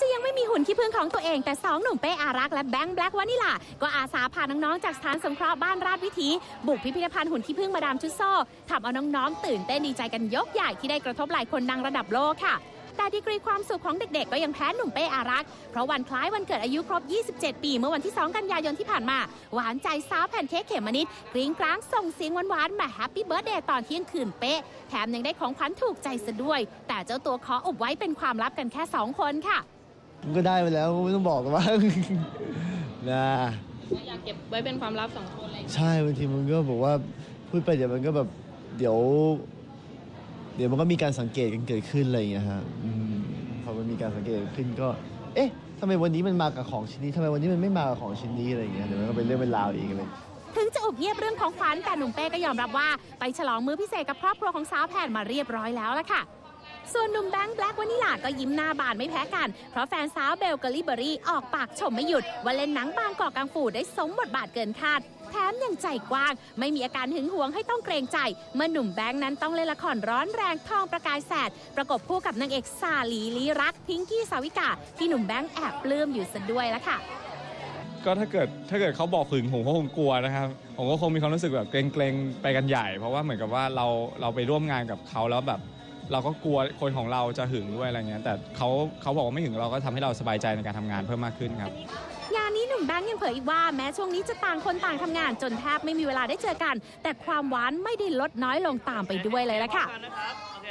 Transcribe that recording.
จะยังไม่มีหุ่นขี้ผึ้งของตัวเอง แต่สองหนุ่มเป้อารักษ์และแบงค์แบล็กวานิลา ก็อาสาพาน้อง ๆ จากสถานสงเคราะห์บ้านราชวิถี บุกพิพิธภัณฑ์หุ่นขี้ผึ้งมาดามชุดโซ่ทำเอาน้อง ๆ ตื่นเต้นดีใจกันยกใหญ่ที่ได้กระทบหลายคนดังระดับโลกค่ะแต่ดีกรีความสุขของเด็กๆ ก็ยังแพ้หนุ่มเป้อารักษ์ เพราะวันคล้ายวันเกิดอายุครบ 27 ปี เมื่อวันที่ 2 กันยายนที่ผ่านมา หวานใจสาวแพนเค้กเขมมนิดกรี๊งกร้างส่งเสียงหวานๆมาแฮปปี้เบิร์ดเดย์ตอนเที่ยงคืนเป๊ะ แถมยังได้ของขวัญถูกใจซะด้วย แต่เจ้าตัวขออุบไว้เป็นความลับกันแค่ 2 คนค่ะ ก็ได้ไปแล้วไม่ต้องบอกกันว่านะอยากเก็บไว้เป็นความลับสองคนอะไรอย่างเงี้ยใช่บางทีมันก็บอกว่าพูดไปเดี๋ยวมันก็แบบเดี๋ยว เดี๋ยวมันก็มีการสังเกตกันเกิดขึ้นอะไรอย่างเงี้ยฮะอืมพอมันมีการสังเกตเกิดขึ้นก็ เอ๊ะทำไมวันนี้มันมากับของชิ้นนี้ทำไมวันนี้มันไม่มากับของชิ้นนี้อะไรอย่างเงี้ยเดี๋ยวมันก็เป็นเรื่องเป็นราวอีกอะไรถึงจะอุบเงียบเรื่องของขวัญแต่หนุ่มเป้ก็ยอมรับว่า ไปฉลองมื้อพิเศษกับครอบครัวของสาวแผ่นมาเรียบร้อยแล้วล่ะค่ะ ส่วนหนุ่มแบงค์แบล็กวานิลาก็ยิ้มหน้าบานไม่แพ้กัน เพราะแฟนสาวเบลกาลิเบอรี่ออกปากชมไม่หยุด ว่าเล่นหนังบางกอกกังฟูได้สมบทบาทเกินคาด แถมยังใจกว้าง ไม่มีอาการหึงหวงให้ต้องเกรงใจ เมื่อหนุ่มแบงค์นั้นต้องเล่นละครร้อนแรงทองประกายแสด ประกบคู่กับนางเอกสาลีลีรัก พิงกี้สาวิกา ที่หนุ่มแบงค์แอบปลื้มอยู่ซะด้วยละค่ะก็ถ้าเกิดถ้าเกิดเขาบอกหึงผมก็คงกลัวนะครับ ผมก็คงมีความรู้สึกแบบเกรงๆไปกันใหญ่ เพราะว่าเหมือนกับว่าเราเราไปร่วมงานกับเขาแล้วแบบ เราก็กลัวคนของเราจะหึงด้วยอะไรเงี้ยแต่เขาเขาบอกว่าไม่หึงเราก็ทำให้เราสบายใจในการทำงานเพิ่มมากขึ้นครับ งานนี้หนุ่มแบงค์ยังเผยอีกว่าแม้ช่วงนี้จะต่างคนต่างทำงานจนแทบไม่มีเวลาได้เจอกัน แต่ความหวานไม่ได้ลดน้อยลงตามไปด้วยเลยละค่ะ โอเค